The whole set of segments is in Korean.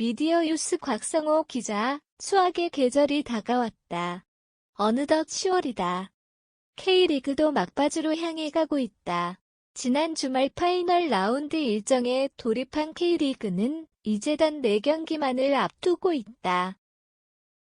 미디어유스 곽성호 기자, 수학의 계절이 다가왔다. 어느덧 10월이다. K리그도 막바지로 향해 가고 있다. 지난 주말 파이널 라운드 일정에 돌입한 K리그는 이제 단 4경기만을 앞두고 있다.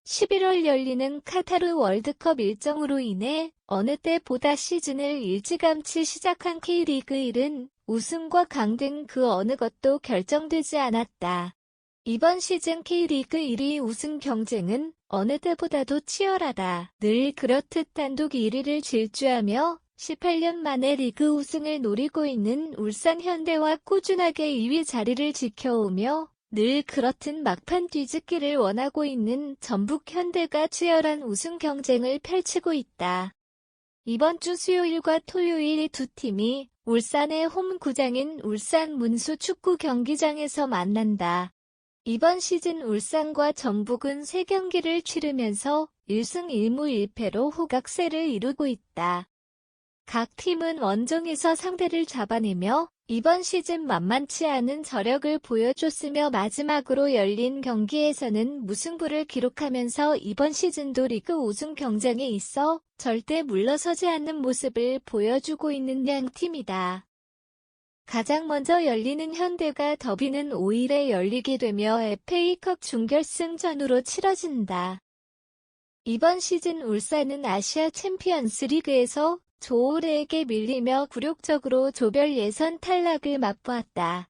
11월 열리는 카타르 월드컵 일정으로 인해 어느 때보다 시즌을 일찌감치 시작한 K리그 1은 우승과 강 등 그 어느 것도 결정되지 않았다. 이번 시즌 K리그 1위 우승 경쟁은 어느 때보다도 치열하다. 늘 그렇듯 단독 1위를 질주하며 18년 만에 리그 우승을 노리고 있는 울산 현대와 꾸준하게 2위 자리를 지켜오며 늘 그렇듯 막판 뒤집기를 원하고 있는 전북 현대가 치열한 우승 경쟁을 펼치고 있다. 이번 주 수요일과 토요일 두 팀이 울산의 홈 구장인 울산 문수 축구 경기장에서 만난다. 이번 시즌 울산과 전북은 3경기를 치르면서 1승 1무 1패로 호각세를 이루고 있다. 각 팀은 원정에서 상대를 잡아내며 이번 시즌 만만치 않은 저력을 보여줬으며 마지막으로 열린 경기에서는 무승부를 기록하면서 이번 시즌도 리그 우승 경쟁에 있어 절대 물러서지 않는 모습을 보여주고 있는 양 팀이다. 가장 먼저 열리는 현대가 더비는 5일에 열리게 되며 FA컵 준결승전으로 치러진다. 이번 시즌 울산은 아시아 챔피언스 리그에서 조오레에게 밀리며 굴욕적으로 조별 예선 탈락을 맛보았다.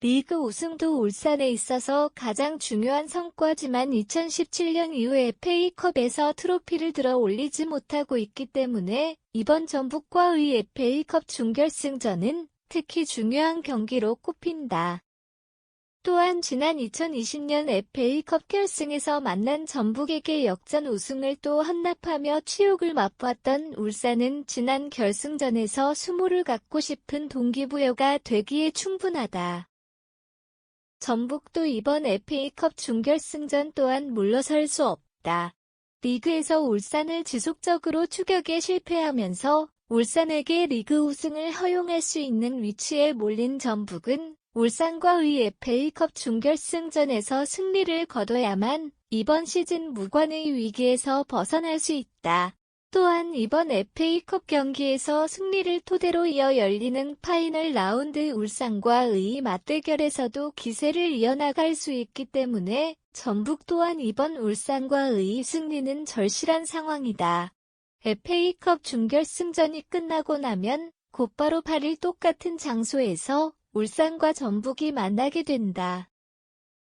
리그 우승도 울산에 있어서 가장 중요한 성과지만 2017년 이후 FA컵에서 트로피를 들어 올리지 못하고 있기 때문에 이번 전북과의 FA컵 준결승전은 특히 중요한 경기로 꼽힌다. 또한 지난 2020년 FA컵 결승에서 만난 전북에게 역전 우승을 또 헌납하며 치욕을 맛보았던 울산은 지난 결승전에서 수모를 갖고 싶은 동기부여가 되기에 충분하다. 전북도 이번 FA컵 준결승전 또한 물러설 수 없다. 리그에서 울산을 지속적으로 추격에 실패하면서 울산에게 리그 우승을 허용할 수 있는 위치에 몰린 전북은 울산과 의 FA컵 준결승전에서 승리를 거둬야만 이번 시즌 무관의 위기에서 벗어날 수 있다. 또한 이번 FA컵 경기에서 승리를 토대로 이어 열리는 파이널 라운드 울산과 의 맞대결에서도 기세를 이어나갈 수 있기 때문에 전북 또한 이번 울산과 의 승리는 절실한 상황이다. FA컵 준결승전이 끝나고 나면 곧바로 8일 똑같은 장소에서 울산과 전북이 만나게 된다.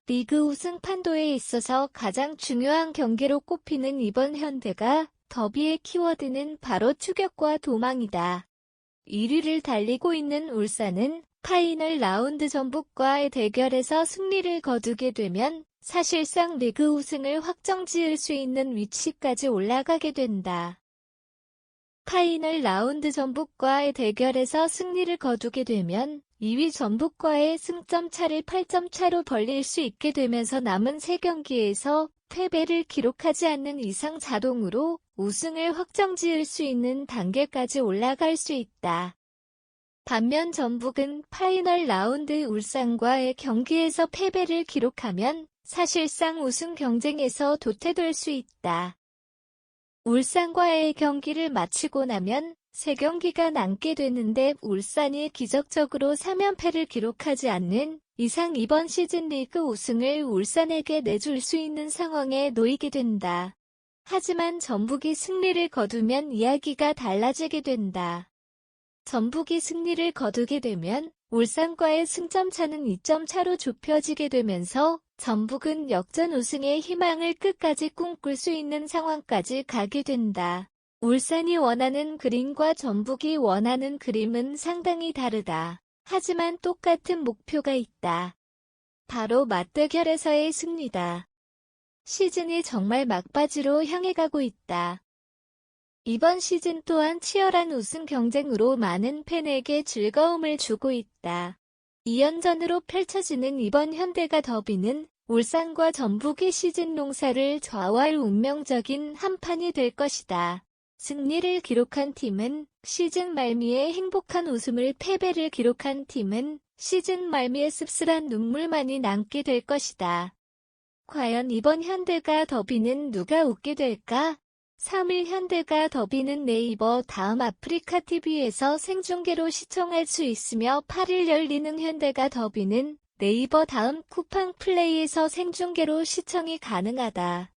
리그 우승 판도에 있어서 가장 중요한 경기로 꼽히는 이번 현대가 더비의 키워드는 바로 추격과 도망이다. 1위를 달리고 있는 울산은 파이널 라운드 전북과의 대결에서 승리를 거두게 되면 사실상 리그 우승을 확정 지을 수 있는 위치까지 올라가게 된다. 파이널 라운드 전북과의 대결에서 승리를 거두게 되면 2위 전북과의 승점 차를 8점 차로 벌릴 수 있게 되면서 남은 3경기에서 패배를 기록하지 않는 이상 자동으로 우승을 확정지을 수 있는 단계까지 올라갈 수 있다. 반면 전북은 파이널 라운드 울산과의 경기에서 패배를 기록하면 사실상 우승 경쟁에서 도태될 수 있다. 울산과의 경기를 마치고 나면 세 경기가 남게 되는데 울산이 기적적으로 3연패를 기록하지 않는 이상 이번 시즌 리그 우승을 울산에게 내줄 수 있는 상황에 놓이게 된다. 하지만 전북이 승리를 거두면 이야기가 달라지게 된다. 전북이 승리를 거두게 되면 울산과의 승점 차는 2점 차로 좁혀지게 되면서 전북은 역전 우승의 희망을 끝까지 꿈꿀 수 있는 상황까지 가게 된다. 울산이 원하는 그림과 전북이 원하는 그림은 상당히 다르다. 하지만 똑같은 목표가 있다. 바로 맞대결에서의 승리다. 시즌이 정말 막바지로 향해 가고 있다. 이번 시즌 또한 치열한 우승 경쟁으로 많은 팬에게 즐거움을 주고 있다. 2연전으로 펼쳐지는 이번 현대가 더비는 울산과 전북의 시즌 농사를 좌우할 운명적인 한 판이 될 것이다. 승리를 기록한 팀은 시즌 말미에 행복한 웃음을 패배를 기록한 팀은 시즌 말미에 씁쓸한 눈물만이 남게 될 것이다. 과연 이번 현대가 더비는 누가 웃게 될까? 3일 현대가 더비는 네이버 다음 아프리카 TV에서 생중계로 시청할 수 있으며 8일 열리는 현대가 더비는 네이버 다음 쿠팡 플레이에서 생중계로 시청이 가능하다.